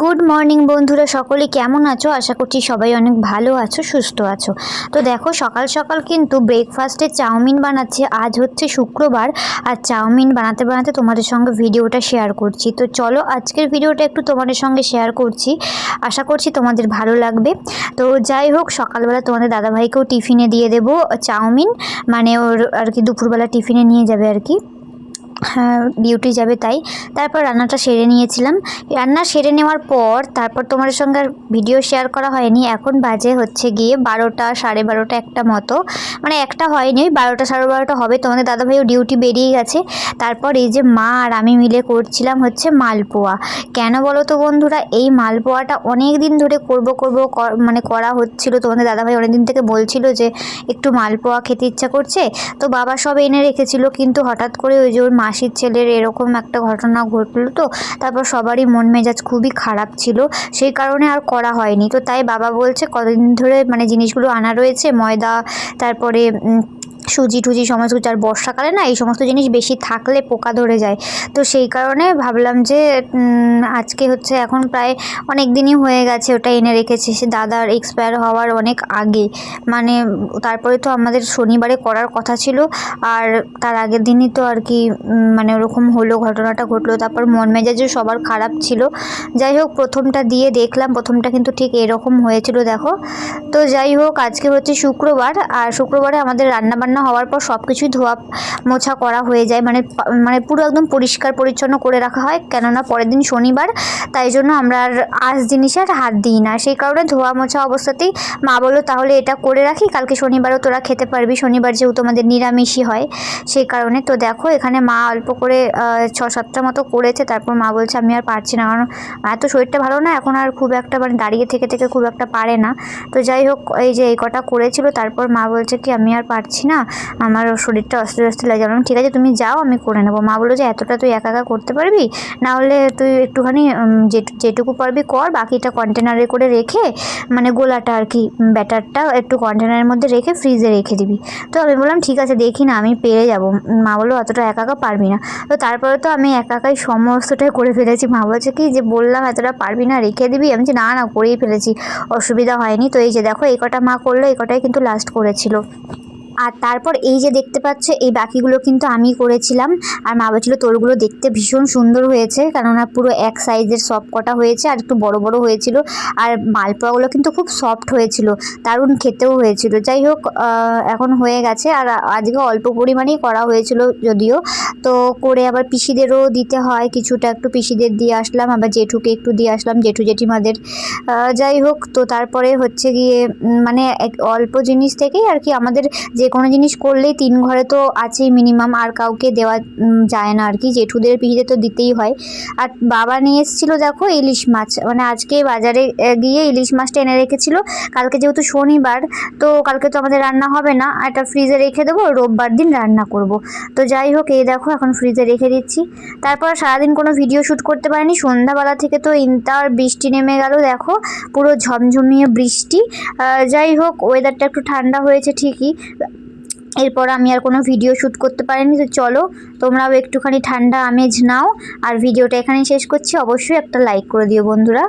Good morning বন্ধুরা। সকলে কেমন আছো? আশা করছি সবাই অনেক ভালো আছো, সুস্থ আছো। তো দেখো, সকাল সকাল কিন্তু ব্রেকফাস্টে চাউমিন বানাচ্ছে। আজ হচ্ছে শুক্রবার, আর চাউমিন বানাতে বানাতে তোমাদের সঙ্গে ভিডিওটা শেয়ার করছি। তো চলো, আজকের ভিডিওটা একটু তোমাদের সঙ্গে শেয়ার করছি। আশা করছি তোমাদের ভালো লাগবে। তো যাই হোক, সকালবেলা তোমাদের দাদাভাইকেও টিফিনে দিয়ে দেবো চাউমিন। মানে ওর আর কি দুপুরবেলা টিফিনে নিয়ে যাবে আর কি। ডিউটি যাবে তাই। তারপর রান্নাটা সেরে নিয়েছিলাম। রান্না সেরে নেওয়ার পর তারপর তোমাদের সঙ্গে আর ভিডিও শেয়ার করা হয়নি। এখন বাজে হচ্ছে গিয়ে বারোটা, সাড়ে বারোটা একটা মতো। মানে একটা হয়নি, বারোটা, সাড়ে বারোটা হবে। তোমাদের দাদাভাইও ডিউটি বেরিয়ে গেছে। তারপর এই যে মা আর আমি মিলে করছিলাম হচ্ছে মালপোয়া। কেন বলো তো বন্ধুরা, এই মালপোয়াটা অনেক দিন ধরে করব করব, কর- মানে করা হচ্ছিল। তোমাদের দাদাভাই অনেক দিন থেকে বলছিল যে, একটু মালপোয়া খেতে ইচ্ছা করছে? তো বাবা সব এনে রেখেছিল। কিন্তু হঠাৎ করে ওই যে ওর মাসির ছেলের এরকম একটা ঘটনা ঘটলো তো, তারপর সবারই মন মেজাজ খুবই খারাপ ছিল। সেই কারণে আর করা হয়নি। তো তাই বাবা বলছে, কদিন ধরে মানে জিনিসগুলো আনা রয়েছে, ময়দা, তারপরে সুজি টুজি সমস্ত কিছু, আর বর্ষাকালে না এই সমস্ত জিনিস বেশি থাকলে পোকা ধরে যায়। তো সেই কারণে ভাবলাম যে আজকে হচ্ছে এখন প্রায় অনেক দিনই হয়ে গেছে ওটা এনে রেখেছি। সে দাদার এক্সপায়ার হওয়ার অনেক আগে। মানে তারপরে তো আমাদের শনিবারে করার কথা ছিল, আর তার আগের দিনই তো আর কি মানে ওরকম হলো, ঘটনাটা ঘটলো। তারপর মন মেজাজও সবার খারাপ ছিল। যাই হোক, প্রথমটা দিয়ে দেখলাম, প্রথমটা কিন্তু ঠিক এরকম হয়েছিল, দেখো। তো যাই হোক, আজকে হচ্ছে শুক্রবার, আর শুক্রবারে আমাদের রান্না হওয়ার পর সব কিছুই ধোয়া মোছা করা হয়ে যায়। মানে মানে পুরো একদম পরিষ্কার পরিচ্ছন্ন করে রাখা হয়। কেননা পরের দিন শনিবার, তাই জন্য আমরা আর আজ জিনিসে আর হাত দিই না। সেই কারণে ধোয়া মোছা অবস্থাতেই মা বলল, তাহলে এটা করে রাখি, কালকে শনিবারও তোরা খেতে পারবি। শনিবার যেহেতু আমাদের নিরামিষই হয়, সেই কারণে তো দেখো, এখানে মা অল্প করে ছ সাতটা মতো করেছে। তারপর মা বলছে, আমি আর পারছি না। কারণ এত শরীরটা ভালো না, এখন আর খুব একটা মানে দাঁড়িয়ে থেকে থেকে খুব একটা পারে না। তো যাই হোক, এই যে এই কটা করেছিল, তারপর মা বলছে কি, আমি আর পারছি না। আমার শরীরটা অস্থির অস্থির লাগে। বললাম, ঠিক আছে তুমি যাও আমি করে নেব। মা বলল যে এতটা তুই একা একা করতে পারবি? না হলে তুই একটুখানি যেটুকু পারবি কর বাকিটা কন্টেনারে করে রেখে মানে গোলাটা আর কি ব্যাটারটা একটু কন্টেনারের মধ্যে রেখে ফ্রিজে রেখে দিবি। তো আমি বললাম ঠিক আছে দেখি না আমি পেরে যাব। মা বলল অতটা একা একা পারবি না। তো তারপরে তো আমি একা একাই সমস্তটাই করে ফেলেছি। মা বলছে কি যে বললাম এতটা পারবি না রেখে দিবি? আমি যে না না করেই ফেলেছি অসুবিধা হয়নি। তো এই যে দেখো এই কটা মা করল এই কটাই কিন্তু লাস্ট করেছিল। আর তারপর এই যে দেখতে পাচ্ছ, এই বাকিগুলো কিন্তু আমি করেছিলাম। আর মা বলছিল, তোরগুলো দেখতে ভীষণ সুন্দর হয়েছে, কেননা পুরো এক সাইজের সব কটা হয়েছে, আর একটু বড় বড় হয়েছিল। আর মালপোয়াগুলো কিন্তু খুব সফট হয়েছিল, দারুণ খেতেও হয়েছিল। যাই হোক এখন হয়ে গেছে। আর আজকে অল্প পরিমাণেই করা হয়েছিল যদিও। তো করে আবার পিসিদেরও দিতে হয়, কিছুটা একটু পিসিদের দিয়ে আসলাম, আবার জেঠুকে একটু দিয়ে আসলাম, জেঠু জেঠিমাদের। যাই হোক, তো তারপরে হচ্ছে গিয়ে মানে অল্প জিনিস থেকেই আর কি আমাদের যে কোনো জিনিস করলেই তিন ঘরে তো আছেই মিনিমাম আর কাউকে দেওয়া যায় না আর কি। জেঠুদের পিসিদের তো দিতেই হয়। আর বাবা নিয়ে এসেছিল দেখো ইলিশ মাছ। মানে আজকে বাজারে গিয়ে ইলিশ মাছটা এনে রেখেছিল। কালকে যেহেতু শনিবার, তো কালকে তো আমাদের রান্না হবে না। এটা ফ্রিজে রেখে দেবো, রোববার দিন রান্না করব। তো যাই হোক, এই দেখো এখন ফ্রিজে রেখে দিচ্ছি। তারপর সারাদিন কোনো ভিডিও শ্যুট করতে পারিনি। সন্ধ্যাবেলা থেকে তো ইন্তার বৃষ্টি নেমে গেল, দেখো। পুরো ঝমঝমিয়ে বৃষ্টি। যাই হোক ওয়েদারটা একটু ঠান্ডা হয়েছে ঠিকই। এরপর আমি আর কোনো ভিডিও শ্যুট করতে পারিনি, তো চলো তোমরাও একটুখানি ঠান্ডা আমেজ নাও। আর ভিডিওটা এখানেই শেষ করছি, অবশ্যই একটা লাইক করে দিও বন্ধুরা।